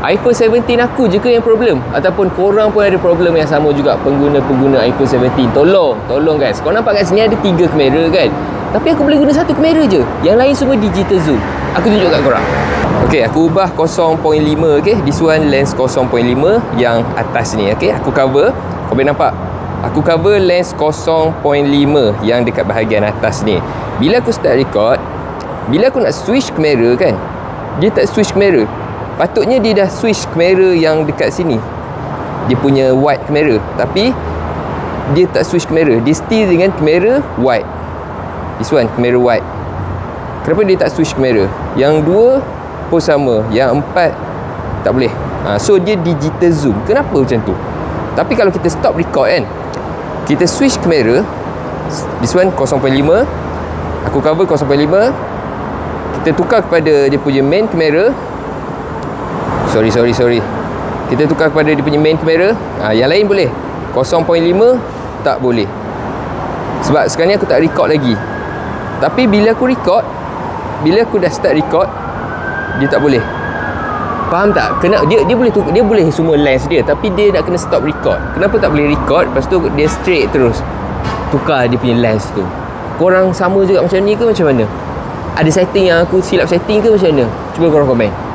iPhone 17 aku je ke yang problem? Ataupun korang pun ada problem yang sama juga pengguna-pengguna iPhone 17 tolong tolong guys. Kau nampak kat sini ada tiga kamera kan? Tapi aku boleh guna satu kamera je. Yang lain semua digital zoom. Aku tunjuk kat korang. Ok aku ubah 0.5 ok this one lens 0.5 yang atas ni ok aku cover. Kau boleh nampak? Aku cover lens 0.5 yang dekat bahagian atas ni. Bila aku start record bila aku nak switch kamera kan? Dia tak switch kamera patutnya dia dah switch kamera yang dekat sini. Dia punya wide kamera. Tapi dia tak switch kamera. Dia still dengan kamera wide. This one kamera wide. Kenapa dia tak switch kamera? Yang dua pun sama. Yang empat tak boleh. Ha, so dia digital zoom. Kenapa macam tu? Tapi kalau kita stop record kan kita switch kamera. This one 0.5 aku cover 0.5 kita tukar kepada dia punya main kamera sorry sorry sorry. Kita tukar kepada dia punya main kamera. Ha, yang lain boleh. 0.5 tak boleh. Sebab sekarang ni aku tak record lagi. Tapi bila aku record bila aku dah start record dia tak boleh. Faham tak? Kena dia dia boleh tukar, dia boleh semua lens dia tapi dia nak kena stop record. Kenapa tak boleh record? Lepas tu dia straight terus tukar dia punya lens tu. Korang sama juga macam ni ke macam mana? Ada setting yang aku silap setting ke macam mana? Cuba korang komen